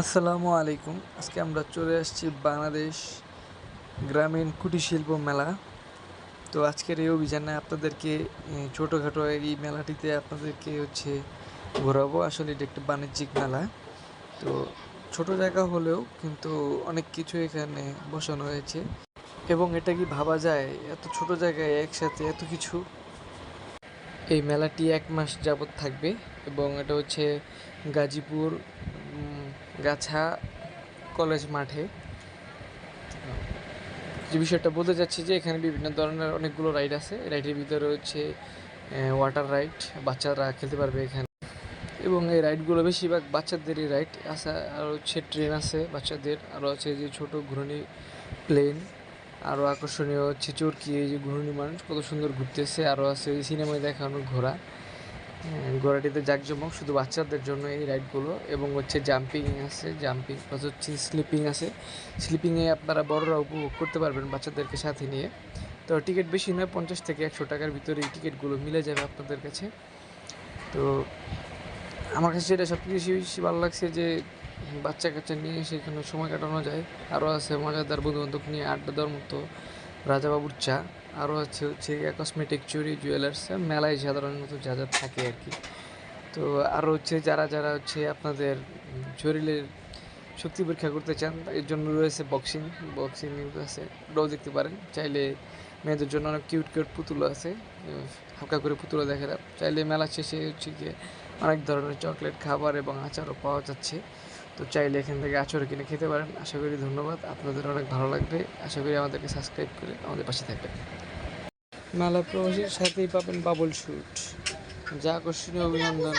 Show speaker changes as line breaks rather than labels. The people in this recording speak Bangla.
আসসালামু আলাইকুম। আজকে আমরা চলে আসছি বাংলাদেশ গ্রামীণ কুটির শিল্প মেলা। তো আজকের এই অভিযানে আপনাদেরকে ছোটোখাটো এই মেলাটিতে আপনাদেরকে হচ্ছে ঘোরাবো। আসলে এটা একটা বাণিজ্যিক মেলা। তো ছোট জায়গা হলেও কিন্তু অনেক কিছু এখানে বসানো হয়েছে। এবং এটা কি ভাবা যায়? এত ছোট জায়গায় একসাথে এত কিছু। এই মেলাটি এক মাস যাবত থাকবে এবং এটা হচ্ছে গাজীপুর গাছা কলেজ মাঠে। যে বিষয়টা বলতে চাচ্ছি যে এখানে বিভিন্ন ধরনের অনেকগুলো রাইড আছে। রাইডের ভিতরে হচ্ছে ওয়াটার রাইড বাচ্চারা খেলতে পারবে এখানে। এবং এই রাইডগুলো বেশিরভাগ বাচ্চাদেরই রাইড আছে, আর হচ্ছে ট্রেন আছে বাচ্চাদের। আরও আছে যে ছোট ঘূর্ণি প্লেন আরও আকর্ষণীয় হচ্ছে চরকি, এই যে ঘূর্ণি মানুষ কত সুন্দর ঘুরতেছে। আরও আছে সিনেমায় দেখানো ঘোড়া। ঘোড়াটিতে জাঁকজমক, শুধু বাচ্চাদের জন্য এই রাইডগুলো এবং হচ্ছে জাম্পিং আছে জাম্পিং প্লাস হচ্ছে স্লিপিং আছে। স্লিপিংয়ে আপনারা বড়রা উপভোগ করতে পারবেন বাচ্চাদেরকে সাথে নিয়ে। তো টিকিট বেশি নয়, পঞ্চাশ থেকে একশো টাকার ভিতরে এই টিকিটগুলো মিলে যাবে আপনাদের কাছে। তো আমার কাছে এটা সবথেকে বেশি বেশি ভালো লাগছে যে বাচ্চা কাচ্চা নিয়ে সেখানে সময় কাটানো যায়। আরও আছে মজাদার বন্ধু বান্ধব নিয়ে, আড্ডা দেওয়ার মতো রাজাবাবুর চা। আরও আছে হচ্ছে কসমেটিক চুরি জুয়েলার্স মেলায় সাধারণত যা যা থাকে আর কি। তো আরও হচ্ছে যারা যারা হচ্ছে আপনাদের শরীরের শক্তি পরীক্ষা করতে চান, এর জন্য রয়েছে বক্সিং বক্সিং আছে ওটাও দেখতে পারেন। চাইলে মেয়েদের জন্য অনেক কিউট কিউট পুতুল আছে, হালকা করে পুতুল দেখা চাইলে মেলা শেষে হচ্ছে গিয়ে অনেক ধরনের চকলেট খাবার এবং আচারও পাওয়া যাচ্ছে। তো চাইলে এখান থেকে আচর কিনে খেতে পারেন। আশা করি ধন্যবাদ। আপনাদের অনেক ভালো লাগবে। আশা করি আমাদেরকে সাবস্ক্রাইব করে আমাদের পাশে থাকবেন। মেলা প্রবাসীর সাথেই পাবেন বাবল শুট যা আকর্ষণীয় অভিনন্দন।